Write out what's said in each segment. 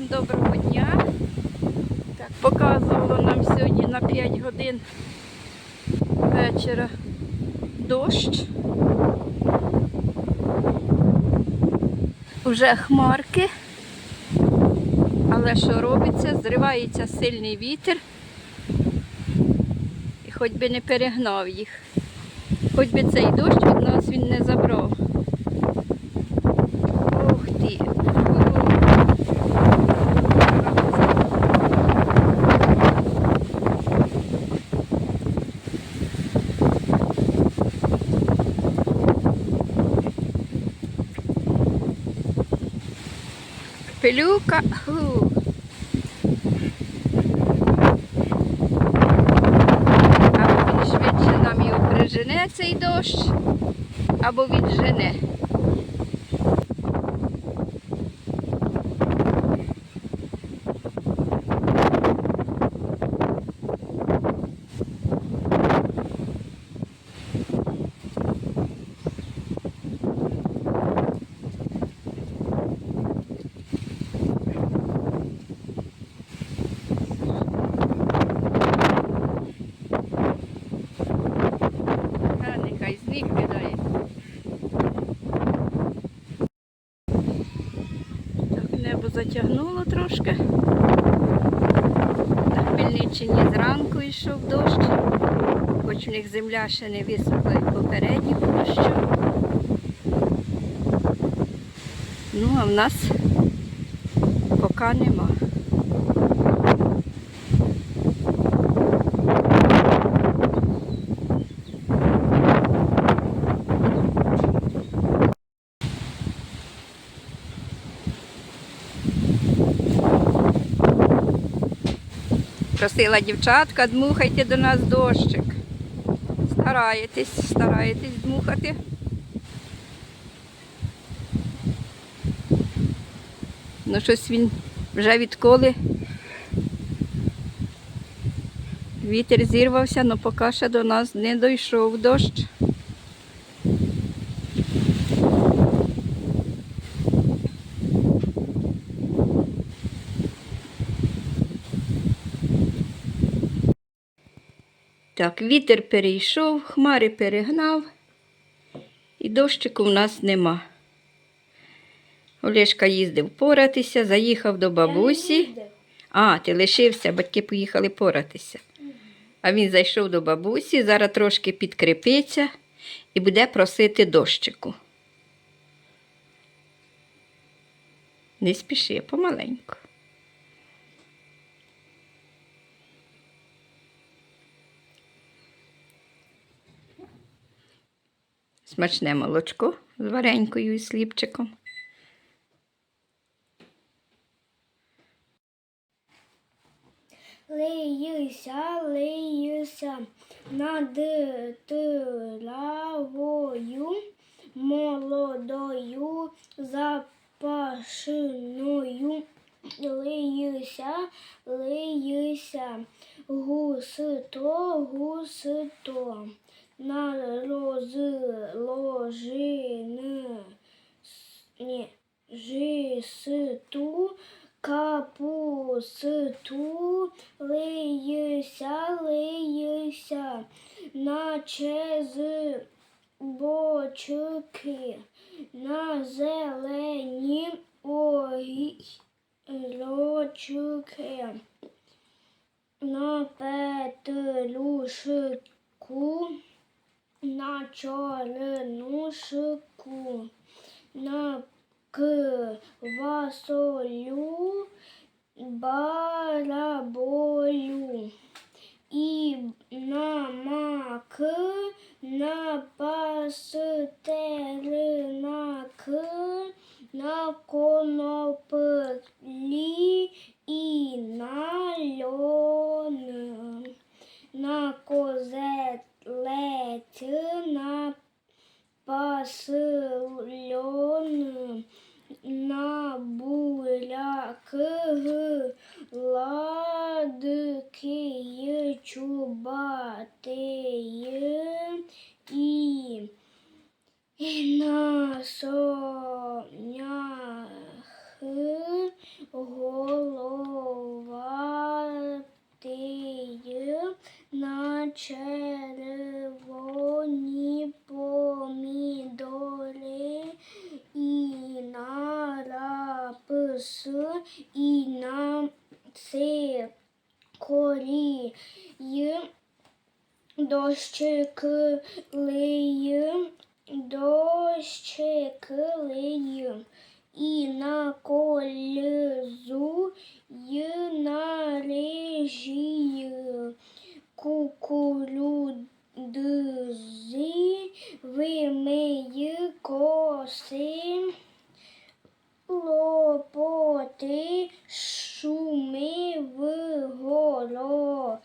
Всім доброго дня. Так, показувало нам сьогодні на 5 годин вечора дощ. Уже хмарки. Але що робиться? Зривається сильний вітер. І хоч би не перегнав їх. Хоч би цей дощ від нас він не забрав. Ух ти. Пилюка. Фу. Або він швидше нам його прижене цей дощ, або віджене. А, Затягнуло трошки. На Хмельниччині зранку йшов дощ, хоч в них земля ще не висохла від попереднього дощу. Ну, а в нас поки нема. Просила дівчатка, дмухайте до нас дощик. Стараєтесь, стараєтесь дмухати. Ну щось він вже відколи. Вітер зірвався, але поки ще до нас не дійшов дощ. Так, вітер перейшов, хмари перегнав, і дощику в нас нема. Олешка їздив поратися, заїхав до бабусі. А, ти лишився, батьки поїхали поратися. А він зайшов до бабусі, зараз трошки підкріпиться і буде просити дощику. Не спіши, помаленьку. Смачне молочко з варенькою і сліпчиком. Лиюся, лиюся над травою молодою запашною. Лиюся, лиюся, густо, густо, на розложене жисту капусту лиюся, лиюся, наче з бочки на зелені огірочки, на петрушку, на чорнушку, на квасолю, бараболю і на мак, на пастернак, на коноплі і на льон, на козелець, летина пасильон на буляк ладки чубатий і на сонях голова тиє на червоні помідори і на рапс, і на цикорі. Дощик лиє, дощик лиє. І на колізу, і на режі кукурудзи вимиє коси лопоти шуми в голосі,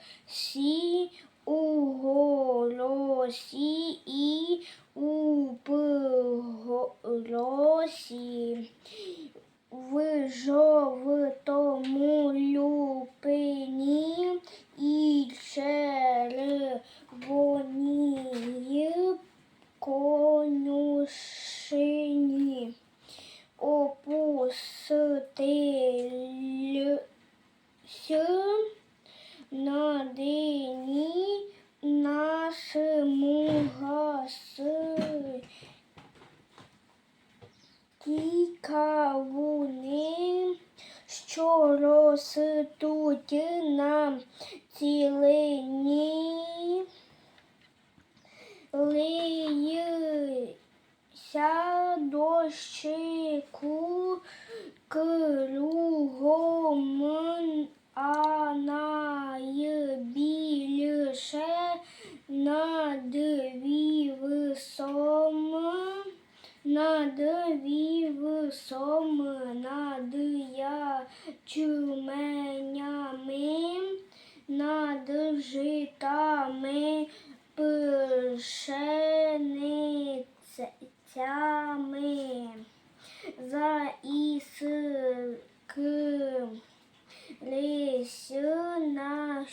у голосі і у голосі. В жовтому люпині і червоній конюшині опустився на дині нашому гаси. Кавуни, що ростуть на цілині, лиється дощику кругом, а найбільше над вісом, над вісом, над ячменями, над житами, пшеницями, за іскрись на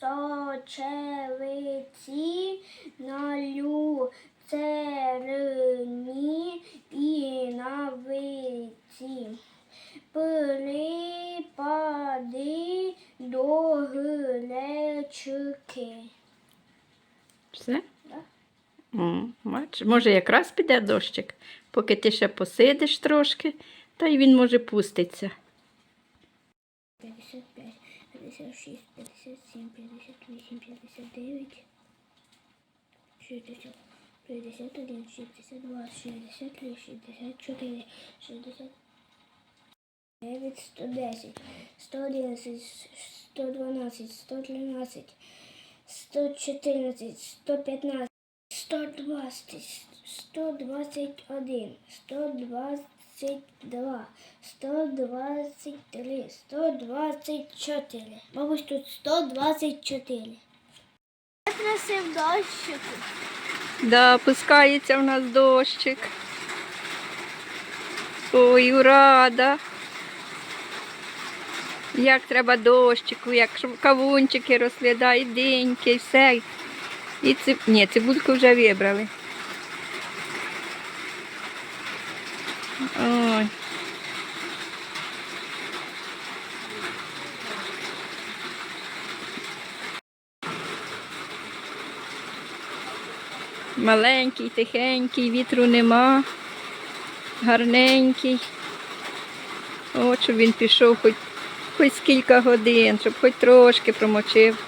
сочевиці, на люцерні і на виці. Припади до. Все? Да. О, бач, може, якраз піде дощик, поки ти ще посидиш трошки, та й він може пуститься. 55, 56, 57, 58, 59, 60, 51, 62, 63, 64, 69, 110, 111, 112, 113, 114, 115, 120, 121, 122, 123, 124. Мабуть, тут 124. Красив дощику. Да, пускається в нас дощик. Ой, ура, да. Як треба дощику, як кавунчики росли, да, і диньки, і все. І циб... Ні, цибульку вже вибрали. Ой. Маленький, тихенький, вітру нема, гарненький. От, щоб він пішов хоч, хоч кілька годин, щоб хоч трошки промочив.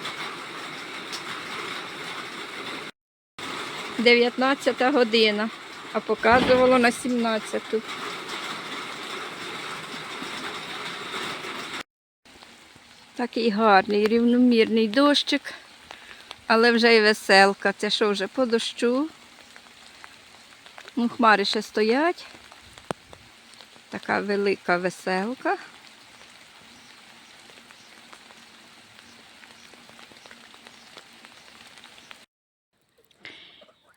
19 година, а показувало на 17. Такий гарний, рівномірний дощик, але вже й веселка. Це що вже по дощу? Ну, хмари ще стоять. Така велика веселка.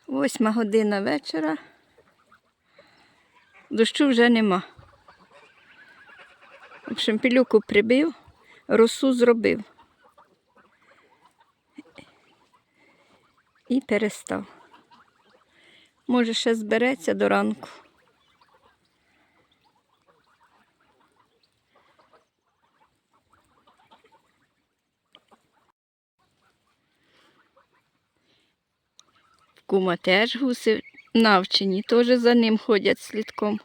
Восьма година вечора. Дощу вже нема. В общем, пілюку прибив, росу зробив. І перестав. Може, ще збереться до ранку. Кума теж гуси навчені, теж за ним ходять слідком.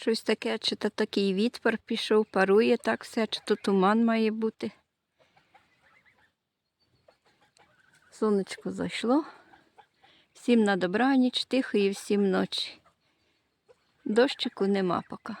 Щось таке, чи то такий відпар пішов, парує так все, чи то туман має бути. Сонечко зайшло. Всім на добраніч, тихої всім ночі. Дощику нема поки.